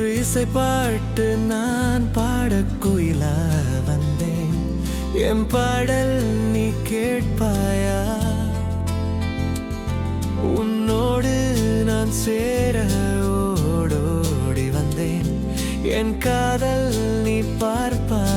ஒரு ஆசைப்பட்டு நான் பாட குயிலா வந்தேன். என் பாடல் நீ கேட்பாயா? உன்னோடு நான் சேர ஓடோடி வந்தேன். என் காதல் நீ பார்ப்பாய்?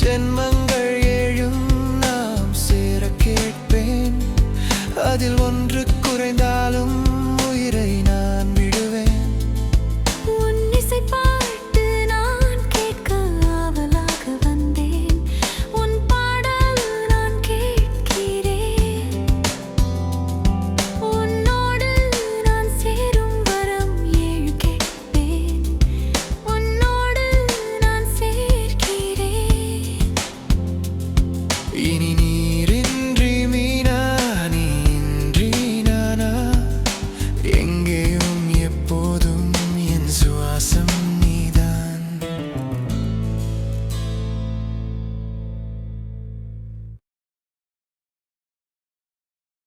ஜென்மங்கள் ஏழும் நாம் சேர கேட்பேன் அதில் ஒன்று குறைந்தாலும் உயிரை இனி நீரின்றி மீனா நீன்றி நானா? எங்க